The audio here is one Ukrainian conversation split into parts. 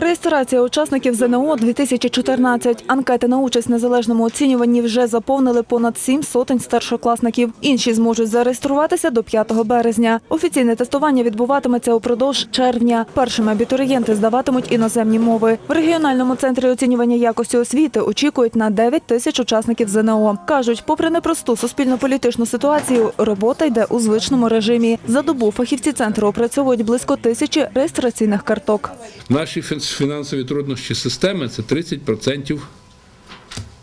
Реєстрація учасників ЗНО 2014. Анкети на участь в незалежному оцінюванні вже заповнили понад сім сотень старшокласників. Інші зможуть зареєструватися до 5 березня. Офіційне тестування відбуватиметься упродовж червня. Першими абітурієнти здаватимуть іноземні мови. В регіональному центрі оцінювання якості освіти очікують на 9 тисяч учасників ЗНО. Кажуть, попри непросту суспільно-політичну ситуацію, робота йде у звичному режимі. За добу фахівці центру опрацьовують близько тисячі реєстраційних карток. Наші фінансові труднощі системи це 30%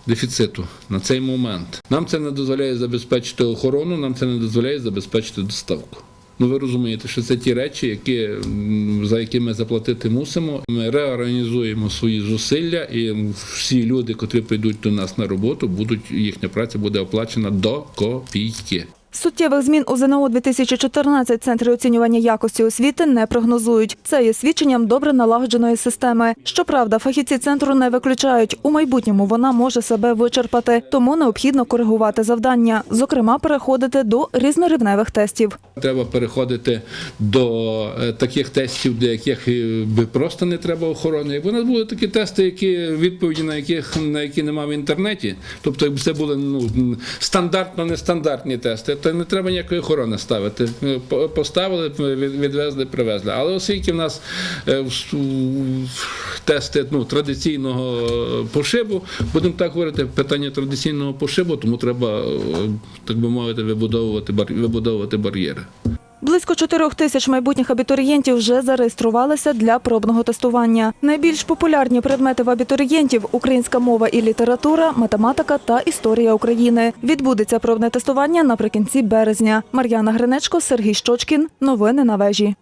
дефіциту на цей момент. Нам це не дозволяє забезпечити охорону, нам це не дозволяє забезпечити доставку. Ну ви розумієте, що це ті речі, які, за які ми заплатити мусимо. Ми реорганізуємо свої зусилля, і всі люди, котрі прийдуть до нас на роботу, будуть їхня праця буде оплачена до копійки. Суттєвих змін у ЗНО 2014 центри оцінювання якості освіти не прогнозують. Це є свідченням добре налагодженої системи. Щоправда, фахівці центру не виключають. У майбутньому вона може себе вичерпати, тому необхідно коригувати завдання, зокрема, переходити до різнорівневих тестів. Треба переходити до е, таких тестів, для яких е, би просто не треба охорони. Якби у нас були такі тести, які відповіді на яких на які немає в інтернеті, тобто це були ну стандартно нестандартні тести, то не треба ніякої охорони ставити. Поставили, відвезли, привезли. Але оскільки в нас е, тести ну, традиційного е, пошибу, будемо так говорити, питання традиційного пошибу, тому треба, е, так би мовити, вибудовувати вибудовувати бар'єри. Близько чотирьох тисяч майбутніх абітурієнтів вже зареєструвалися для пробного тестування. Найбільш популярні предмети в абітурієнтів українська мова і література, математика та історія України. Відбудеться пробне тестування наприкінці березня. Мар'яна Гринечко, Сергій Щочкін. Новини на вежі.